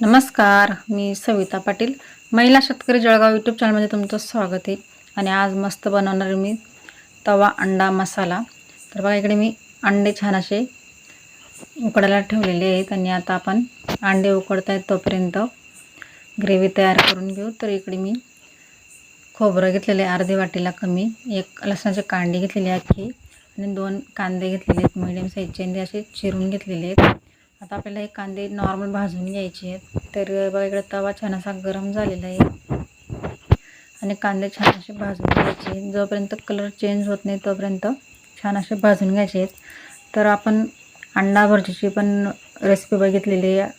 नमस्कार मी सविता पाटील. महिला शेतकरी जळगाव यूट्यूब चॅनलमध्ये तुमचं स्वागत आहे. आणि आज मस्त बनवणार मी तवा अंडा मसाला. तर बघा इकडे मी अंडे छान असे उकडायला ठेवलेले आहेत आणि आता आपण अंडे उकडत आहेत तोपर्यंत. ग्रेव्ही तयार करून घेऊ. तर इकडे मी खोबरं घेतलेले आहे अर्धी वाटीला कमी. एक लसणाचे कांडे घेतलेले आहेत की आणि दोन कांदे घेतलेले आहेत मिडियम साईजचे आणि असे चिरून घेतलेले आहेत. आता आपल्याला हे कांदे नॉर्मल भाजून घ्यायचे आहेत. तर बघा इकडे तवा छान असा गरम झालेला आहे. आणि कांदे छान असे भाजून घ्यायचे जोपर्यंत कलर चेंज होत नाही तोपर्यंत छान असे भाजून घ्यायचे आहेत. तर आपण अंडा भरजीची पण रेसिपी बघितलेली आहे.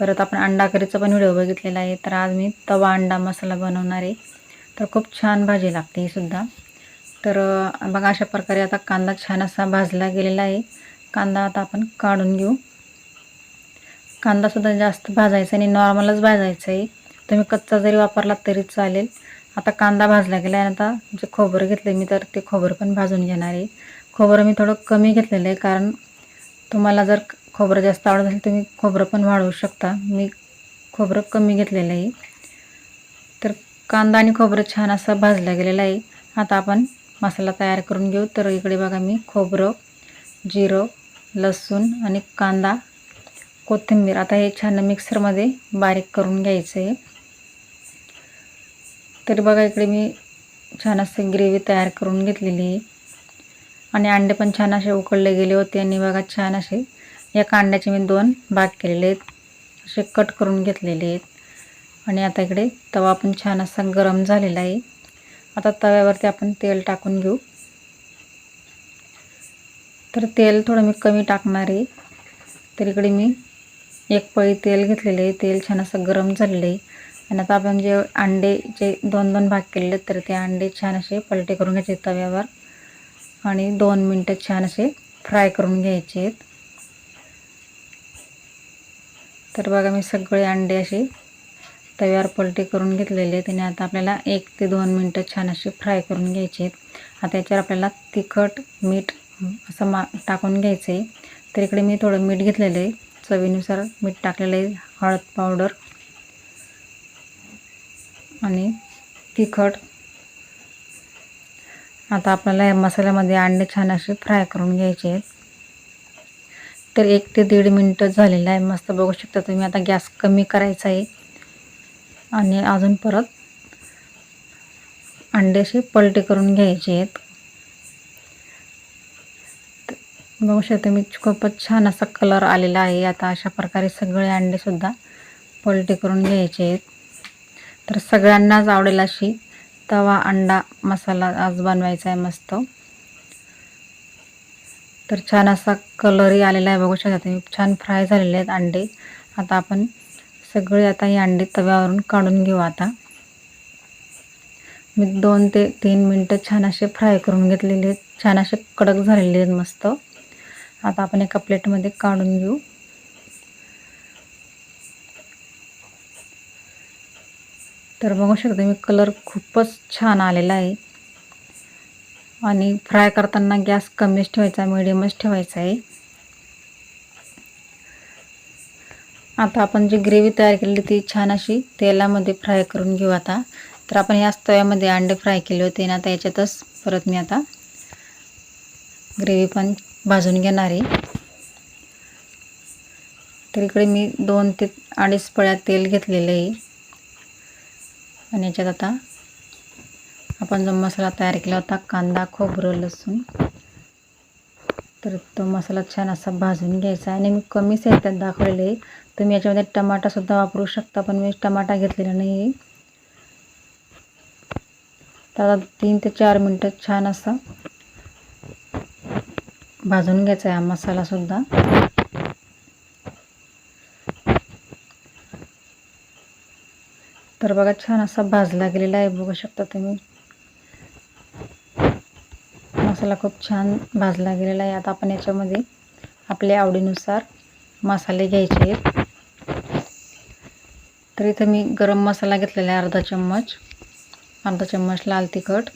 परत आपण अंडा करीचा पण व्हिडिओ बघितलेला आहे. तर आज मी तवा अंडा मसाला बनवणार आहे. तर खूप छान भाजी लागते ही सुद्धा. तर बघा अशा प्रकारे आता कांदा छान असा भाजला गेलेला आहे. कांदा आता आपण काढून घेऊ. कांदासुद्धा जास्त भाजायचा आणि नॉर्मलच भाजायचा आहे तुम्ही कच्चा जरी वापरला तरी चालेल. आता कांदा भाजला गेला आहे आता जे खोबरं घेतलं मी तर ते खोबरं पण भाजून घेणार आहे. खोबरं मी थोडं कमी घेतलेलं आहे कारण तुम्हाला जर खोबरं जास्त आवडत असेल तुम्ही खोबरं पण वाढवू शकता. मी खोबरं कमी घेतलेलं आहे. तर कांदा आणि खोबरं छान असं भाजलं गेलेलं आहे. आता आपण मसाला तयार करून घेऊ. तर इकडे बघा मी खोबरं जिरं लसूण आणि कांदा कोथिंबीर. आता हे छान मिक्सरमध्ये बारीक करून घ्यायचं आहे तरी बघा इकडे मी छान असे ग्रेव्ही तयार करून घेतलेली आहे. आणि अंडे पण छान असे उकळले गेले होते आणि बघा छान असे या कांड्याचे मी दोन भाग केलेले आहेत. असे कट करून घेतलेले आहेत. आणि आता इकडे तवा पण छान असा गरम झालेला आहे. आता तव्यावरती आपण तेल टाकून घेऊ. तर तेल थोडं मी कमी टाकणार आहे. तर इकडे मी एक पळी तेल घेतलेले आहे. तेल छान असं गरम झालेलं आहे. आणि आता आपण जे अंडे जे दोन दोन भाग केलेले तर ते अंडे छान असे पलटे करून घ्यायचे तव्यावर. आणि दोन मिनटं छान असे फ्राय करून घ्यायचे आहेत. तर बघा मी सगळे अंडे असे तव्यावर पलटे करून घेतलेले आहेत. आणि आता आपल्याला एक ते दोन मिनटं छान असे फ्राय करून घ्यायचे आहेत. आता याच्यावर आपल्याला तिखट मीठ असं मा टाकून घ्यायचं आहे. तर इकडे मी थोडं मीठ घेतलेलं आहे. चवीनुसार मीठ टाकलेलं आहे हळद पावडर आणि तिखट. आता आपल्याला या मसाल्यामध्ये अंडे छान असे फ्राय करून घ्यायचे आहेत. तर एक ते दीड मिनटं झालेलं आहे मस्त बघू शकता तुम्ही. आता गॅस कमी करायचा आहे. आणि अजून परत अंडे पलटे करून घ्यायचे आहेत. बघू शकता मी खूपच छान असा कलर आलेला आहे. आता अशा प्रकारे सगळे अंडेसुद्धा पलटे करून घ्यायचे आहेत. तर सगळ्यांनाच आवडेल अशी तवा अंडा मसाला आज बनवायचा आहे मस्त. तर छान असा कलरही आलेला आहे. बघू शकता तुम्ही छान फ्राय झालेले आहेत अंडे. आता आपण सगळे आता हे अंडे तव्यावरून काढून घेऊ आता. मी दोन ते तीन मिनटं छान असे फ्राय करून घेतलेले आहेत. छान असे कडक झालेले आहेत मस्त. आता आपण एका प्लेटमध्ये काढून घेऊ. तर बघू शकता मी कलर खूपच छान आलेला आहे. आणि फ्राय करताना गॅस कमीच ठेवायचा मिडियमच ठेवायचा आहे. आता आपण जी ग्रेव्ही तयार केलेली ती छान अशी तेलामध्ये फ्राय करून घेऊ आता. तर आपण याच तव्यामध्ये अंडे फ्राय केले होते आणि आता याच्यातच परत मी आता ग्रेव्ही पण भाजून घेणार आहे. तर इकडे मी दोन ते अडीच पळ्या तेल घेतलेलं आहे. आणि याच्यात आता आपण जो मसाला तयार केला होता कांदा खोबरं लसूण तर तो मसाला छान असा भाजून घ्यायचा आणि मी कमी साहित्यात दाखवलेलं आहे. तुम्ही याच्यामध्ये टमाटासुद्धा वापरू शकता पण मी टमाटा घेतलेला नाही आहे. तर आता तीन ते चार मिनटं छान असा भाजून घ्यायचा आहे हा मसालासुद्धा तर बघा छान असा भाजला गेलेला आहे बघू शकता तुम्ही. मसाला खूप छान भाजला गेलेला आहे. आता आपण याच्यामध्ये आपल्या आवडीनुसार मसाले घ्यायचे आहेत. तर इथं मी गरम मसाला घेतलेला आहे अर्धा चम्मच. अर्धा चम्मच लाल तिखट.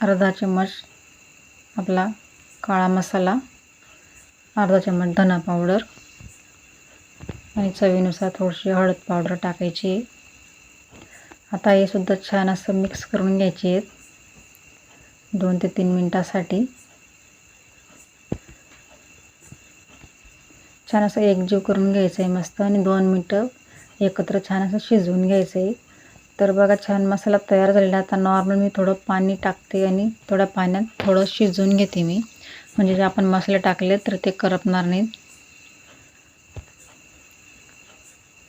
अर्धा चम्मच आपला काळा मसाला अर्धा चम्मच धना पावडर आणि चवीनुसार थोडीशी हळद पावडर टाकायची. आहे आता हे सुद्धा छान असं मिक्स करून घ्यायचे आहेत. दोन ते तीन मिनटासाठी. छान असं एकजीव करून घ्यायचं आहे मस्त आणि दोन मिनटं एकत्र छान असं शिजवून घ्यायचं आहे तर बघा छान मसाला तयार झालेला आता नॉर्मल मी थोडं पाणी टाकते आणि थोड्या पाण्यात थोडं शिजवून घेते मी. म्हणजे जे आपण मसाले टाकले तर ते करपणार नाहीत.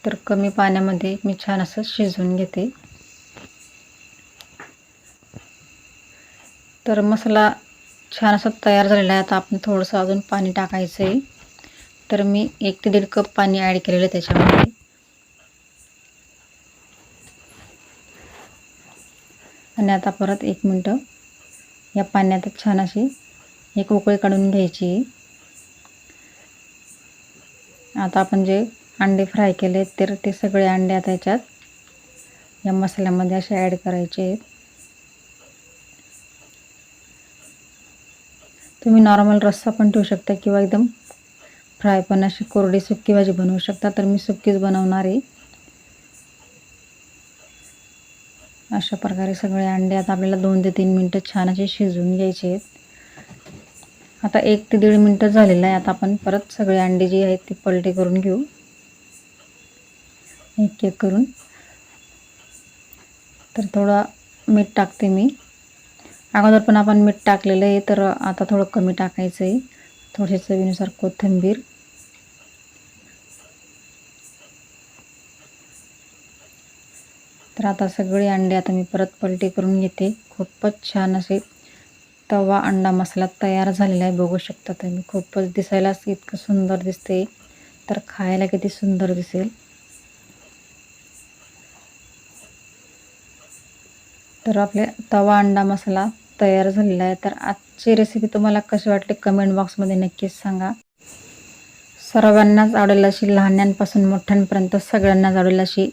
तर कमी पाण्यामध्ये मी छान असं शिजवून घेते. तर मसाला छान असा तयार झालेला आहे. आता आपण थोडंसं अजून पाणी टाकायचं आहे तर मी एक ते दीड कप पाणी ॲड केलेलं आहे त्याच्यामध्ये. आणि आता परत एक मिनटं या पाण्यात छान अशी हे उकळी काढून घ्यायची. आता आपण जे अंडे फ्राय केले तर ते सगळे अंडे आता याच्यात या मसाल्यामध्ये असे ॲड करायचे आहेत. तुम्ही नॉर्मल रस्सा पण ठेवू शकता किंवा एकदम फ्राय पण अशी कोरडी सुक्की भाजी बनवू शकता तर मी सुक्कीच बनवणार आहे. अशा प्रकारे सगळे अंडे आता आपल्याला दोन ते तीन मिनटं छान असे शिजवून घ्यायचे आहेत. आता एक ते दीड मिनटं झालेलं आहे. आता आपण परत सगळे अंडे जे आहेत ते पलटे करून घेऊ. एक एक करून. तर थोडं मीठ टाकते मी. अगोदर पण आपण मीठ टाकलेलं आहे तर आता थोडं कमी टाकायचं आहे थोडे चवीनुसार कोथिंबीर. तर आता सगळे अंडे आता मी परत पलटी करून घेते. खूपच छान असे तवा अंडा मसाला तयार झालेला आहे बघू शकता तुम्ही. खूपच दिसायलाच इतकं सुंदर दिसते तर खायला किती सुंदर दिसेल. तर आपले तवा अंडा मसाला तयार झालेला आहे. तर आजची रेसिपी तुम्हाला कशी वाटली कमेंट बॉक्समध्ये नक्कीच सांगा. सर्वांनाच आवडेल अशी लहान्यांपासून मोठ्यांपर्यंत सगळ्यांनाच आवडेल अशी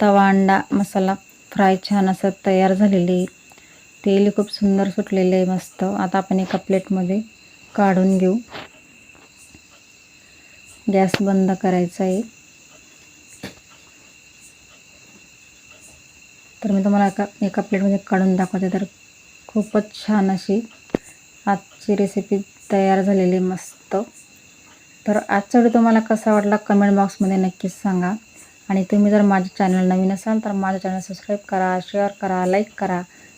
तवा अंडा मसाला. फ्राय छान असं तयार झालेली. तेल खूप सुंदर सुटलेलं आहे मस्त. आता आपण एका प्लेटमध्ये काढून घेऊ. गॅस बंद करायचा आहे. तर मी तुम्हाला एका एका प्लेटमध्ये काढून दाखवते. तर खूपच छान अशी आजची रेसिपी तयार झालेली मस्त. तर आजचा व्हिडिओ तुम्हाला कसा वाटला कमेंट बॉक्समध्ये नक्कीच सांगा. आणि तुम्ही जर माझे चॅनल नवीन असाल तर माझं चॅनल सबस्क्राईब करा शेअर करा लाईक करा.